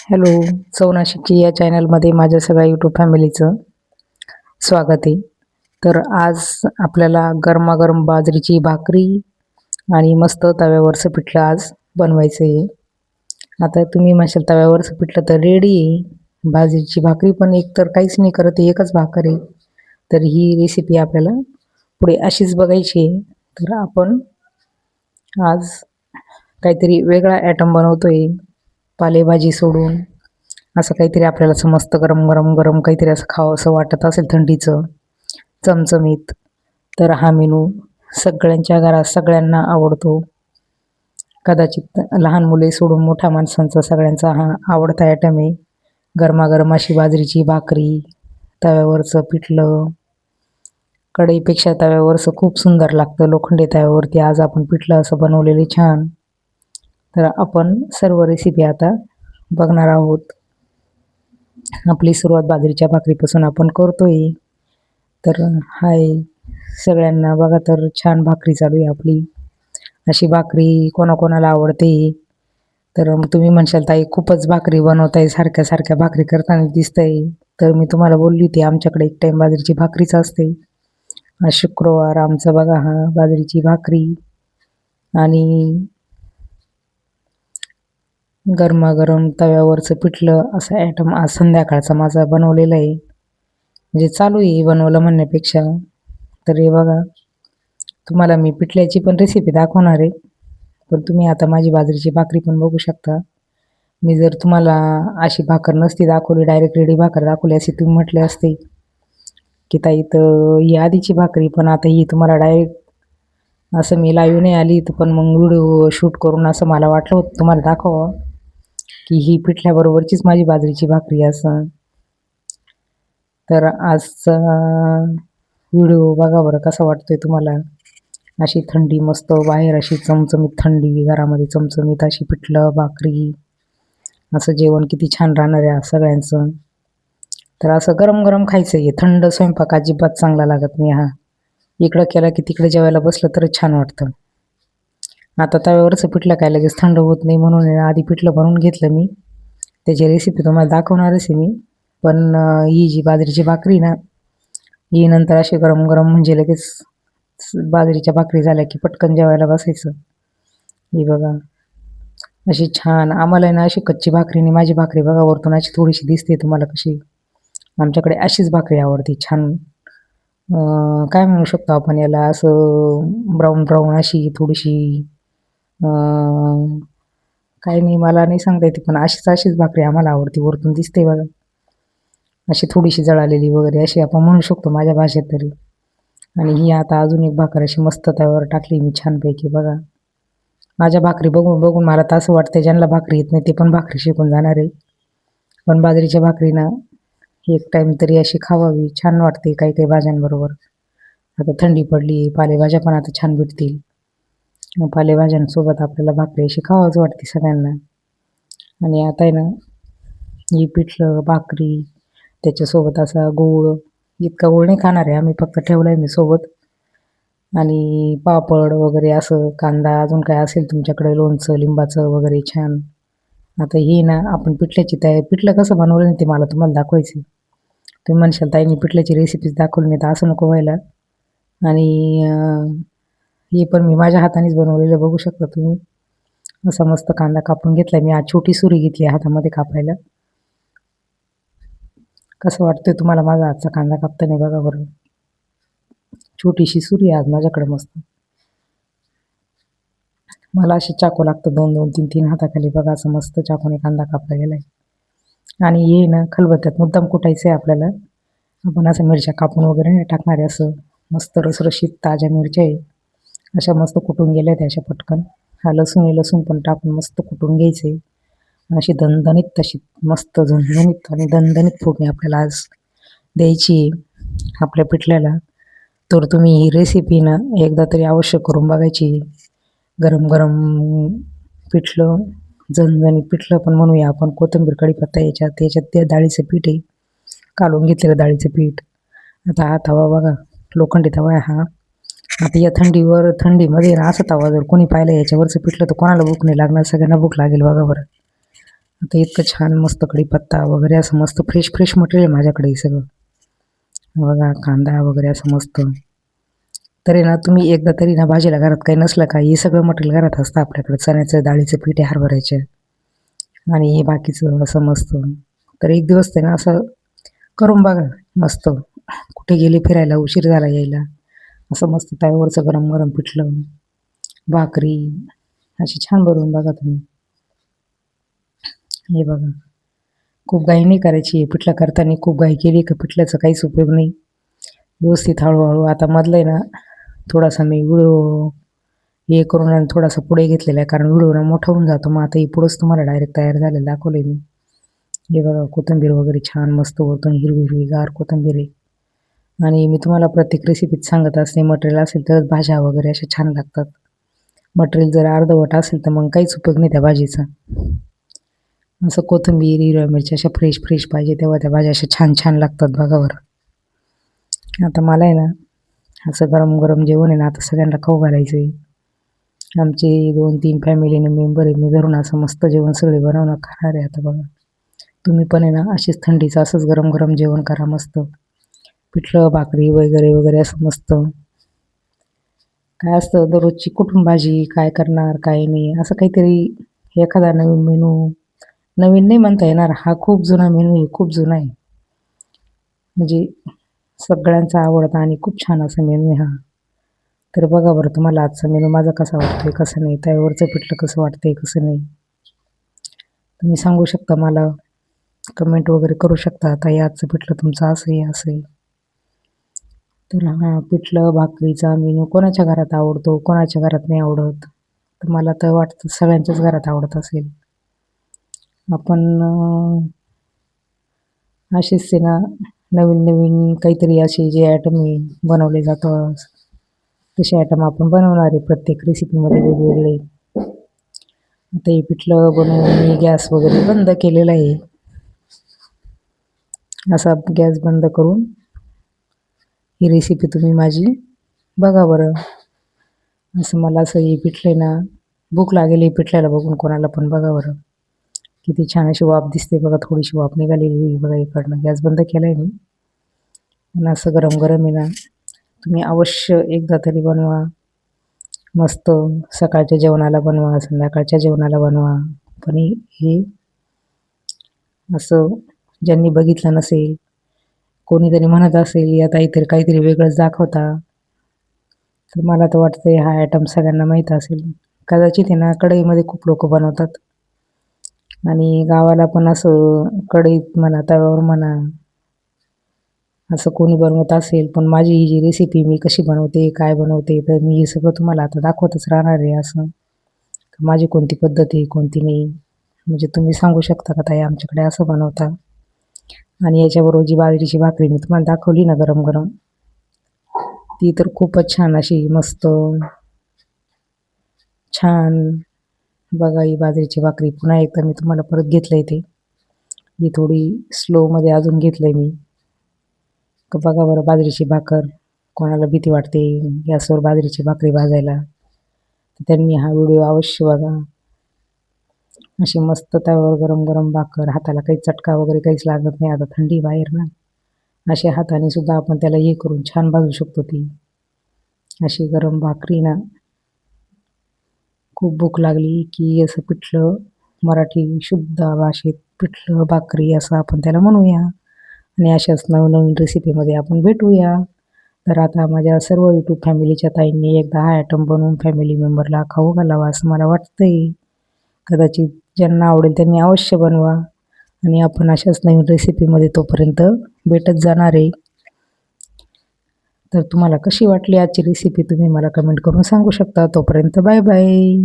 Hello चौनाशिकी या चॅनलमध्ये माझ्या सगळ्या यूट्यूब फॅमिलीचं स्वागत आहे. तर आज आपल्याला गरमागरम बाजरीची भाकरी आणि मस्त तव्यावरचं पिठलं आज बनवायचं आहे. आता तुम्ही म्हणशाल तव्यावरचं पिठलं तर रेडी आहे. बाजरीची भाकरी पण एक तर काहीच नाही करत एकच भाकर आहे. तर ही रेसिपी आपल्याला पुढे अशीच बघायची आहे. तर आपण आज काहीतरी वेगळा ॲटम बनवतो आहे पालेभाजी सोडून असं काहीतरी आपल्याला असं मस्त गरम गरम गरम काहीतरी असं खावं असं वाटत असेल थंडीचं चमचमीत तर हा मेनू सगळ्यांच्या घरात सगळ्यांना आवडतो. कदाचित लहान मुले सोडून मोठ्या माणसांचा सगळ्यांचा हा आवडता आयटम आहे. गरमागरम अशी बाजरीची भाकरी तव्यावरचं पिठलं. कढईपेक्षा तव्यावरचं खूप सुंदर लागतं. लोखंडी तव्यावरती आज आपण पिठलं असं बनवलेले छान. तर आपण सर्व रेसिपी आता बघणार आहोत. आपली सुरुवात बाजरीच्या भाकरीपासून आपण करतोय. तर हाय सगळ्यांना बघा तर छान भाकरी चालू आहे आपली. अशी भाकरी कोणाकोणाला आवडते? तर तुम्ही म्हणशाल ताई खूपच भाकरी बनवताय सारख्या सारख्या भाकरी करताना दिसतंय. तर मी तुम्हाला बोलली होती आमच्याकडे एक टाईम बाजरीची भाकरीच असते. शुक्रवार आमचं बघा हा बाजरीची भाकरी. आणि गरमागरम तव्यावरचं पिठलं असं ॲटम आज संध्याकाळचा माझा बनवलेला आहे. म्हणजे चालू आहे बनवलं म्हणण्यापेक्षा. तर हे बघा तुम्हाला मी पिठल्याची पण रेसिपी दाखवणार आहे. पण तुम्ही आता माझी बाजरीची भाकरी पण बघू शकता. मी जर तुम्हाला अशी भाकर नसती दाखवली डायरेक्ट रेडी भाकर दाखवली असे तुम्ही म्हटले असते की ताई तर ही आधीची भाकरी पण आता ही तुम्हाला डायरेक्ट असं मी लाईव्ह नाही आली तर पण मग व्हिडिओ शूट करून असं मला वाटलं होतं तुम्हाला दाखवावं. की ही पिठल्याबरोबरचीच माझी बाजरीची भाकरी असं तर आजचा व्हिडिओ बघा बरं कसा वाटतोय तुम्हाला? अशी थंडी मस्त बाहेर अशी चमचमीत थंडी घरामध्ये चमचमीत अशी पिठलं भाकरी असं जेवण किती छान राहणार आहे सगळ्यांचं. तर असं गरम गरम खायचं आहे थंड स्वयंपाक अजिबात चांगला लागत नाही हा. इकडं केला की तिकडे जेवायला बसलं तरच छान वाटतं. आता तव्यावरचं पिठलं काय लगेच थंड होत नाही म्हणून ना आधी पिठलं बनवून घेतलं मी. त्याची रेसिपी तुम्हाला दाखवणारच आहे मी. पण ही जी बाजरीची भाकरी ना ही नंतर अशी गरम गरम म्हणजे लगेच बाजरीच्या भाकरी झाल्या की पटकन जेवायला बसायचं. ही बघा. अशी छान आम्हाला आहे ना अशी कच्ची भाकरीने माझी भाकरी बघा वरतून अशी थोडीशी दिसते तुम्हाला कशी. आमच्याकडे अशीच भाकरी आवडते छान. काय म्हणू शकतो आपण याला? असं ब्राऊन ब्राऊन अशी थोडीशी काही नाही मला नाही सांगता येते पण अशीच अशीच भाकरी आम्हाला आवडते वरतून दिसते बघा. अशी थोडीशी जळालेली वगैरे अशी आपण म्हणू शकतो माझ्या भाषेत तरी. आणि ही आता अजून एक भाकर अशी मस्त तव्यावर टाकली मी छानपैकी बघा. माझ्या भाकरी बघून बघून मला तर असं वाटतं ज्यांना भाकरी येत नाही ते पण भाकरी शिकून जाणार आहे. पण बाजरीच्या भाकरीनं एक टाईम तरी अशी खावावी छान वाटते काही काही भाज्यांबरोबर. आता थंडी पडली पालेभाज्या पण आता छान भेटतील. पालेभाज्यांसोबत आपल्याला भाकरी अशी खावाच वाटते सगळ्यांना. आणि आता आहे ना ही पिठलं भाकरी त्याच्यासोबत असा गूळ इतका गोळ नाही खाणार आहे. आम्ही फक्त ठेवला आहे मी सोबत. आणि पापड वगैरे असं कांदा अजून काय असेल तुमच्याकडे लोणचं लिंबाचं वगैरे छान. आता ही ना आपण पिठल्याची तयारी पिठलं कसं बनवलं नाही ते मला तुम्हाला दाखवायचं तुम्ही म्हणशाल ताईंनी पिठल्याची रेसिपीज दाखवली नाही तर असं नको व्हायला. आणि हे पण मी माझ्या हातानेच बनवलेलं बघू शकता तुम्ही. असा मस्त कांदा कापून घेतला मी आज छोटी सुरी घेतली आहे हातामध्ये कापायला. कसं वाटतंय तुम्हाला माझा आजचा कांदा कापताना बघा बरं. छोटीशी सुरी आहे आज माझ्याकडे मस्त. मला अशी चाकू लागतं दोन दोन तीन तीन हाताखाली. बघा असं मस्त चाकूने कांदा कापला गेलाय. आणि हे ना खलबत्त्यात मुद्दाम कुटायचं आहे आपल्याला. आपण असं मिरच्या कापून वगैरे नाही टाकणार आहे असं. मस्त रसरशीत ताज्या मिरच्या आहे. अशा मस्त कुटून गेल्या त्या अशा पटकन. हा लसूण आहे लसूण पण टाकून मस्त कुटून घ्यायचे. अशी दणदणीत तशी मस्त झणझणीत आणि दणदणीत फोडणी आपल्याला आज द्यायची आहे आपल्या पिठल्याला. तर तुम्ही ही रेसिपी ना एकदा तरी अवश्य करून बघायची गरम गरम पिठलं झणझणीत पिठलं पण म्हणूया आपण कोथिंबीर कढीपत्ता याच्यात याच्यात त्या डाळीचं पीठ आहे. काढून घेतलेलं डाळीचं पीठ. आता हा तवा बघा लोखंडी तवा आहे हा. आता या थंडीवर थंडीमध्ये ना असं तवा जर कोणी पाहिलं याच्यावरचं पिठलं तर कोणाला भूक नाही लागणार सगळ्यांना भूक लागेल बघा बरं. आता इतकं छान मस्त कढीपत्ता वगैरे असं मस्त फ्रेश फ्रेश मटेरियल माझ्याकडे सगळं. बघा कांदा वगैरे असं मस्त. तरी ना तुम्ही एकदा तरी ना भाजीला घरात काही नसलं का हे सगळं मटेरियल घरात असतं आपल्याकडे. चण्याचं डाळीचं पीठ आहे हरभऱ्याचे. आणि हे बाकीचं असं मस्त. तर एक दिवस ते ना असं करून बघा मस्त. कुठे गेले फिरायला उशीर झाला यायला. असं मस्त त्यावरचं गरम गरम पिठलं भाकरी अशी छान बनवून बघा तुम्ही. हे बघा. खूप घाई नाही करायची आहे पिठलं करताना खूप घाई केली का पिठल्याचा काहीच उपयोग नाही. व्यवस्थित हळूहळू आता मधलं आहे ना थोडासा मी व्हिडिओ हे करून आणि थोडासा पुढे घेतलेला आहे कारण व्हिडिओ मोठा होऊन जातो मग आता हे पुढंच तुम्हाला डायरेक्ट तयार झालेलं दाखवले मी. हे बघा कोथिंबीर वगैरे छान मस्त वरतून हिरवी हिरवी गार कोथिंबीर आहे. आणि मी तुम्हाला प्रत्येक रेसिपीत सांगत असते. मटेरियल असेल तरच भाज्या वगैरे अशा छान लागतात. मटेरियल जर अर्धवट असेल तर मग काहीच उपयोग नाही त्या भाजीचा. असं कोथिंबीर हिरव्या मिरच्या अशा फ्रेश फ्रेश पाहिजे तेव्हा त्या भाज्या अशा छान छान लागतात बघावर. आता मला आहे ना असं गरम गरम जेवण आहे ना आता सगळ्यांना खाऊ घालायचं आहे आमचे दोन तीन फॅमिलीने मेंबर आहे. मी धरून असं मस्त जेवण सगळे बनवणं खाणार आहे आता बघा. तुम्ही पण आहे ना अशीच थंडीचं असंच गरम गरम जेवण करा मस्त. पिठलं भाकरी वगैरे वगैरे असं मस्त. काय असतं दररोजची कुठून भाजी काय करणार काय नाही असं काहीतरी एखादा नवीन मेनू नवीन नाही म्हणता येणार हा खूप जुना मेनू आहे खूप जुना आहे. म्हणजे सगळ्यांचा आवडता आणि खूप छान असा मेनू आहे हा. तर बघा बरं तुम्हाला आजचा मेनू माझा कसा वाटतोय कसं नाही त्यावरचं पिठलं कसं वाटतंय कसं नाही. तुम्ही सांगू शकता मला कमेंट वगैरे करू शकता आता आजचं पिठलं तुमचं असं आहे असं आहे. तर हा पिठलं भाकरीचा मेनू कोणाच्या घरात आवडतो कोणाच्या घरात नाही आवडत? तर मला तर वाटतं सगळ्यांच्याच घरात आवडत असेल. आपण अशीच ते ना नवीन नवीन काहीतरी असे जे आयटम बनवले जातो तसे आयटम आपण बनवणार आहे प्रत्येक रेसिपीमध्ये वेगवेगळे. आता हे पिठलं बनवून मी गॅस वगैरे बंद केलेला आहे. असा गॅस बंद करून ही रेसिपी तुम्ही माझी बघा बरं. असं मला असं हे पिठलं ना भूक लागेल हे पिठल्याला बघून कोणाला पण बघा बरं. किती छान अशी वाफ दिसते बघा थोडीशी वाफ निघालेली बघा इकडनं. गॅस बंद केला आहे मी. आणि असं गरम गरम आहे ना तुम्ही अवश्य एकदा तरी बनवा. मस्त सकाळच्या जेवणाला बनवा संध्याकाळच्या जेवणाला बनवा. पण हे असं ज्यांनी बघितलं नसेल कोणीतरी म्हणत असेल या काहीतरी काहीतरी वेगळंच दाखवता. तर मला तर वाटतं हा आयटम सगळ्यांना माहीत असेल. कदाचित आहे ना कढईमध्ये खूप लोक बनवतात. आणि गावाला पण असं कढईत म्हणा तव्यावर म्हणा असं कोणी बनवत असेल पण माझी ही जी रेसिपी मी कशी बनवते काय बनवते तर मी हे सगळं तुम्हाला आता दाखवतच राहणार आहे असं. माझी कोणती पद्धत आहे कोणती नाही. म्हणजे तुम्ही सांगू शकता का ताई आमच्याकडे असं बनवता? आणि याच्याबरोबर जी बाजरीची भाकरी मी तुम्हाला दाखवली ना गरम गरम ती तर खूपच छान अशी मस्त छान. बघा ही बाजरीची भाकरी पुन्हा एकदा मी तुम्हाला परत घेतलं आहे ते. ही थोडी स्लोमध्ये अजून घेतलं आहे मी बघा बरं बाजरीची भाकर कोणाला भीती वाटते गॅसवर बाजरीची भाकरी भाजायला. त्यांनी हा व्हिडिओ अवश्य बघा. अशी मस्त त्यावर गरम गरम भाकर हाताला काही चटका वगैरे काहीच लागत नाही आता थंडी बाहेर ना. अशा हाताने सुद्धा आपण त्याला हे करून छान भाजू शकतो ती. अशी गरम भाकरी ना. खूप भूक लागली की असं पिठलं मराठी शुद्ध भाषेत पिठलं भाकरी असं आपण त्याला म्हणूया. आणि अशाच नवनवीन रेसिपीमध्ये आपण भेटूया. तर आता माझ्या सर्व यूट्यूब फॅमिलीच्या ताईंनी एकदा हा आयटम बनवून फॅमिली मेंबरला खाऊ घालावा असं मला वाटतंय. कदाचित ज्यांना आवडेल त्यांनी अवश्य बनवा. आणि आपण अशाच नवीन रेसिपीमध्ये तोपर्यंत भेटत जाणार आहे. तर तुम्हाला कशी वाटली आजची रेसिपी तुम्ही मला कमेंट करून सांगू शकता. तोपर्यंत बाय बाय